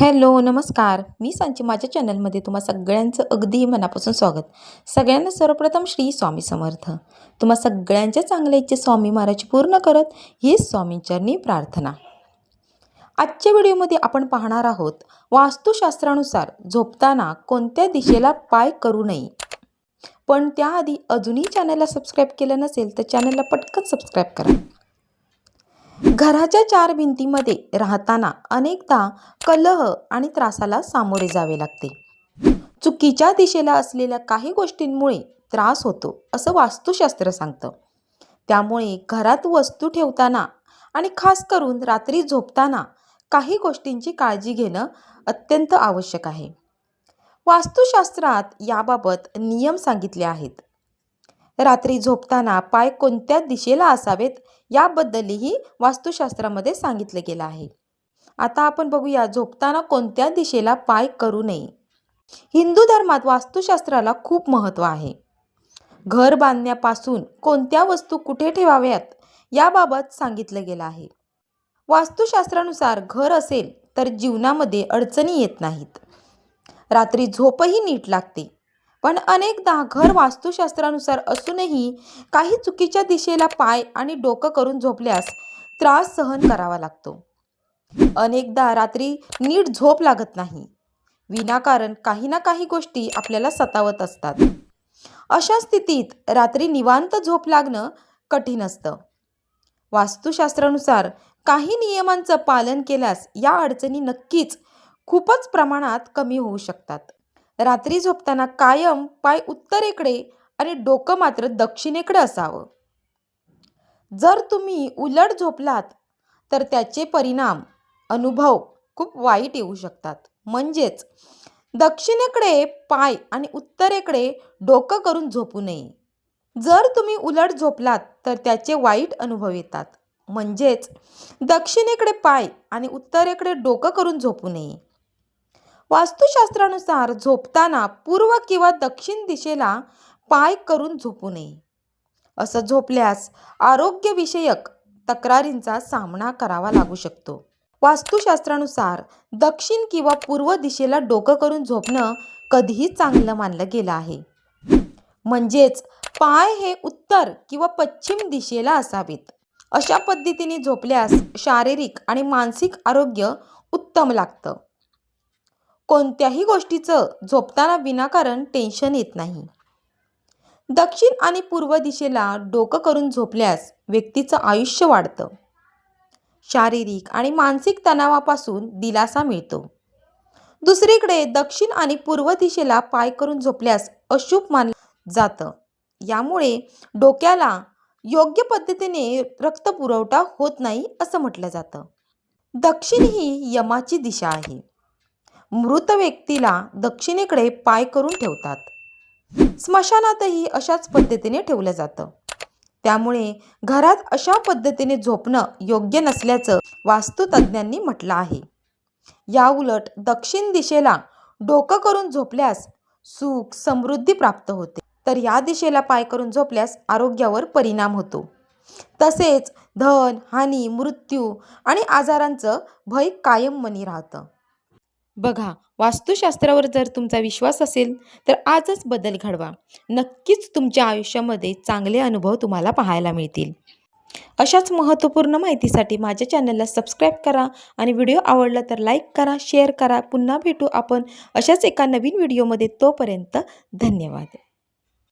Hello नमस्कार. मी सांची माझ्या चॅनलमध्ये तुम्हा सगळ्यांचं अगदी मनापासून स्वागत. सगळ्यांना सर्वप्रथम श्री स्वामी समर्थ. तुम्हा सगळ्यांच्या चांगल्या इच्छे स्वामी महाराज पूर्ण करत ही स्वामींचरणी प्रार्थना. आजच्या व्हिडिओमध्ये आपण पाहणार आहोत वास्तुशास्त्रानुसार झोपताना कोणत्या दिशेला पाय करू नये. पण त्याआधी अजूनही चॅनलला सबस्क्राईब केलं नसेल तर चॅनलला पटकन सबस्क्राईब करा. घराच्या चार भिंतीमध्ये राहताना अनेकदा कलह आणि त्रासाला सामोरे जावे लागते. चुकीच्या दिशेला असलेल्या काही गोष्टींमुळे त्रास होतो असं वास्तुशास्त्र सांगतं. त्यामुळे घरात वस्तू ठेवताना आणि खास करून रात्री झोपताना काही गोष्टींची काळजी घेणं अत्यंत आवश्यक आहे. वास्तुशास्त्रात याबाबत नियम सांगितले आहेत. रात्री झोपताना पाय कोणत्या दिशेला असावेत याबद्दलही वास्तुशास्त्रामध्ये सांगितलं गेलं आहे. आता आपण बघूया झोपताना कोणत्या दिशेला पाय करू नये. हिंदू धर्मात वास्तुशास्त्राला खूप महत्त्व आहे. घर बांधण्यापासून कोणत्या वस्तू कुठे ठेवाव्यात याबाबत सांगितलं गेलं आहे. वास्तुशास्त्रानुसार घर असेल तर जीवनामध्ये अडचणी येत नाहीत. रात्री झोपही नीट लागते. पण अनेकदा घर वास्तुशास्त्रानुसार असूनही काही चुकीच्या दिशेला पाय आणि डोकं करून झोपल्यास त्रास सहन करावा लागतो. अनेकदा रात्री नीट झोप लागत नाही. विनाकारण काही ना काही गोष्टी आपल्याला सतावत असतात. अशा स्थितीत रात्री निवांत झोप लागणं कठीण असतं. वास्तुशास्त्रानुसार काही नियमांचं पालन केल्यास या अडचणी नक्कीच खूपच प्रमाणात कमी होऊ शकतात. रात्री झोपताना कायम पाय उत्तरेकडे आणि डोकं मात्र दक्षिणेकडे असावं. जर तुम्ही उलट झोपलात तर त्याचे परिणाम अनुभव खूप वाईट येऊ शकतात. म्हणजेच दक्षिणेकडे पाय आणि उत्तरेकडे डोकं करून झोपू नये. जर तुम्ही उलट झोपलात तर त्याचे वाईट अनुभव येतात. म्हणजेच दक्षिणेकडे पाय आणि उत्तरेकडे डोकं करून झोपू नये. वास्तुशास्त्रानुसार झोपताना पूर्व किंवा दक्षिण दिशेला पाय करून झोपू नये. असं झोपल्यास आरोग्यविषयक तक्रारींचा सामना करावा लागू शकतो. वास्तुशास्त्रानुसार दक्षिण किंवा पूर्व दिशेला डोकं करून झोपणं कधीही चांगलं मानलं गेलं आहे. म्हणजेच पाय हे उत्तर किंवा पश्चिम दिशेला असावेत. अशा पद्धतीने झोपल्यास शारीरिक आणि मानसिक आरोग्य उत्तम लागतं. कोणत्याही गोष्टीचं झोपताना विनाकारण टेन्शन येत नाही. दक्षिण आणि पूर्व दिशेला डोकं करून झोपल्यास व्यक्तीचं आयुष्य वाढतं. शारीरिक आणि मानसिक तणावापासून दिलासा मिळतो. दुसरीकडे दक्षिण आणि पूर्व दिशेला पाय करून झोपल्यास अशुभ मानलं जातं. यामुळे डोक्याला योग्य पद्धतीने रक्तपुरवठा होत नाही असं म्हटलं जातं. दक्षिण ही यमाची दिशा आहे. मृत व्यक्तीला दक्षिणेकडे पाय करून ठेवतात. स्मशानातही अशाच पद्धतीने ठेवलं जातं. त्यामुळे घरात अशा पद्धतीने झोपणं योग्य नसल्याचं वास्तुतज्ञांनी म्हटलं आहे. याउलट दक्षिण दिशेला डोकं करून झोपल्यास सुख समृद्धी प्राप्त होते. तर या दिशेला पाय करून झोपल्यास आरोग्यावर परिणाम होतो. तसेच धन हानी मृत्यू आणि आजारांचं भय कायम मनी राहतं. बघा वास्तुशास्त्रावर जर तुमचा विश्वास असेल तर आजच बदल घडवा. नक्कीच तुमच्या आयुष्यामध्ये चांगले अनुभव तुम्हाला पाहायला मिळतील. अशाच महत्त्वपूर्ण माहितीसाठी माझ्या चॅनलला सबस्क्राईब करा आणि व्हिडिओ आवडला तर लाईक करा शेअर करा. पुन्हा भेटू आपण अशाच एका नवीन व्हिडिओमध्ये. तोपर्यंत धन्यवाद.